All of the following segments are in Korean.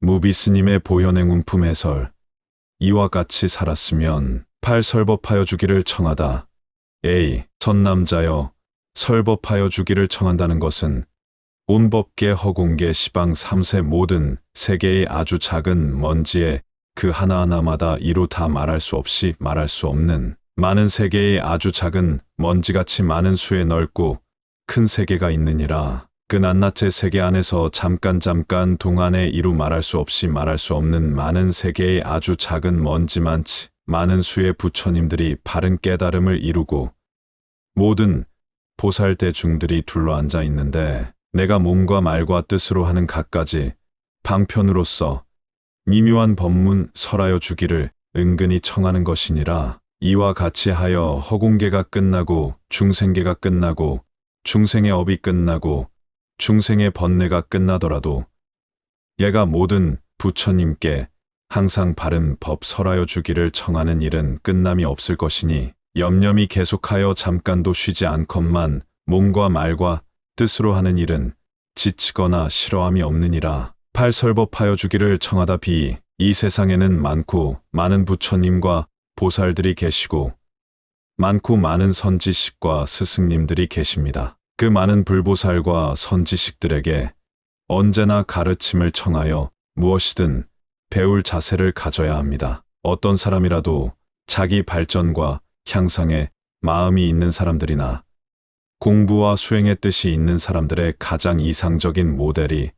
무비스님의 보현행 운품 해설. 이와 같이 살았으면 팔 설법하여 주기를 청하다. A. 선남자여 설법하여 주기를 청한다는 것은 온법계 허공계 시방 삼세 모든 세계의 아주 작은 먼지에 그 하나하나마다 이루 다 말할 수 없이 말할 수 없는 많은 세계의 아주 작은 먼지같이 많은 수에 넓고 큰 세계가 있느니라. 그 낱낱의 세계 안에서 잠깐 잠깐 동안에 이루 말할 수 없이 말할 수 없는 많은 세계의 아주 작은 먼지만치 많은 수의 부처님들이 바른 깨달음을 이루고 모든 보살 대중들이 둘러앉아 있는데 내가 몸과 말과 뜻으로 하는 갖가지 방편으로서 미묘한 법문 설하여 주기를 은근히 청하는 것이니라. 이와 같이 하여 허공계가 끝나고 중생계가 끝나고 중생의 업이 끝나고 중생의 번뇌가 끝나더라도 얘가 모든 부처님께 항상 바른 법 설하여 주기를 청하는 일은 끝남이 없을 것이니 염념이 계속하여 잠깐도 쉬지 않건만 몸과 말과 뜻으로 하는 일은 지치거나 싫어함이 없느니라. 팔설법하여 주기를 청하다 비 이 세상에는 많고 많은 부처님과 보살들이 계시고 많고 많은 선지식과 스승님들이 계십니다. 그 많은 불보살과 선지식들에게 언제나 가르침을 청하여 무엇이든 배울 자세를 가져야 합니다. 어떤 사람이라도 자기 발전과 향상에 마음이 있는 사람들이나 공부와 수행의 뜻이 있는 사람들의 가장 이상적인 모델이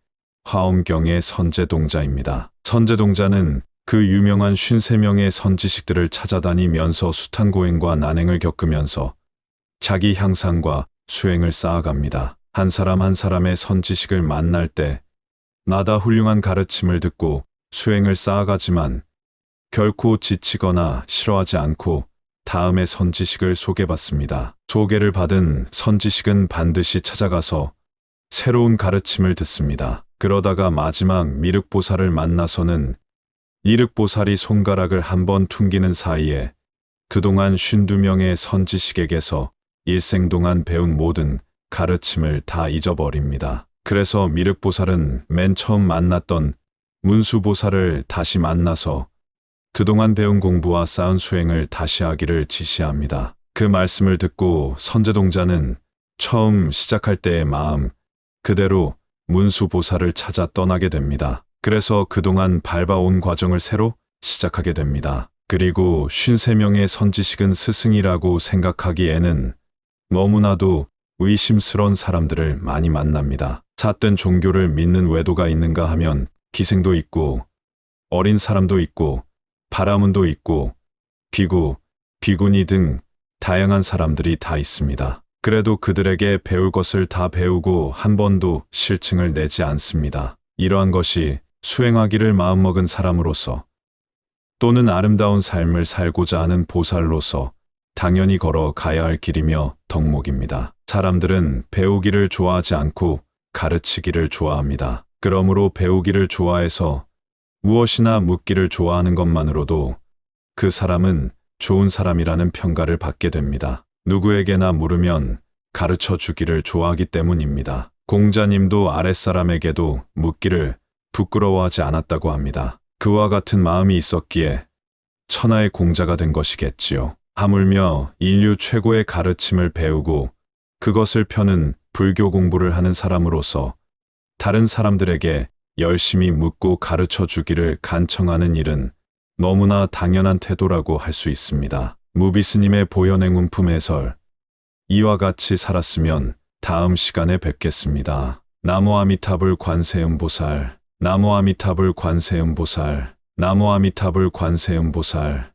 화엄경의 선제동자입니다. 선제동자는 그 유명한 53명의 선지식들을 찾아다니면서 숱한 고행과 난행을 겪으면서 자기 향상과 수행을 쌓아갑니다. 한 사람 한 사람의 선지식을 만날 때 나다 훌륭한 가르침을 듣고 수행을 쌓아가지만 결코 지치거나 싫어하지 않고 다음의 선지식을 소개받습니다. 소개를 받은 선지식은 반드시 찾아가서 새로운 가르침을 듣습니다. 그러다가 마지막 미륵보살을 만나서는 이륵보살이 손가락을 한 번 퉁기는 사이에 그동안 52명의 선지식에게서 일생 동안 배운 모든 가르침을 다 잊어버립니다. 그래서 미륵보살은 맨 처음 만났던 문수보살을 다시 만나서 그동안 배운 공부와 쌓은 수행을 다시 하기를 지시합니다. 그 말씀을 듣고 선제동자는 처음 시작할 때의 마음 그대로 문수보살을 찾아 떠나게 됩니다. 그래서 그동안 밟아온 과정을 새로 시작하게 됩니다. 그리고 53명의 선지식은 스승이라고 생각하기에는 너무나도 의심스러운 사람들을 많이 만납니다. 삿된 종교를 믿는 외도가 있는가 하면 기생도 있고 어린 사람도 있고 바라문도 있고 비구, 비구니 등 다양한 사람들이 다 있습니다. 그래도 그들에게 배울 것을 다 배우고 한 번도 실증을 내지 않습니다. 이러한 것이 수행하기를 마음먹은 사람으로서 또는 아름다운 삶을 살고자 하는 보살로서 당연히 걸어 가야 할 길이며 덕목입니다. 사람들은 배우기를 좋아하지 않고 가르치기를 좋아합니다. 그러므로 배우기를 좋아해서 무엇이나 묻기를 좋아하는 것만으로도 그 사람은 좋은 사람이라는 평가를 받게 됩니다. 누구에게나 물으면 가르쳐 주기를 좋아하기 때문입니다. 공자님도 아랫사람에게도 묻기를 부끄러워하지 않았다고 합니다. 그와 같은 마음이 있었기에 천하의 공자가 된 것이겠지요. 하물며 인류 최고의 가르침을 배우고 그것을 펴는 불교 공부를 하는 사람으로서 다른 사람들에게 열심히 묻고 가르쳐 주기를 간청하는 일은 너무나 당연한 태도라고 할 수 있습니다. 무비스님의 보현행 운품 해설 이와 같이 살았으면 다음 시간에 뵙겠습니다. 나무 아미타불 관세음보살 나무 아미타불 관세음보살 나무 아미타불 관세음보살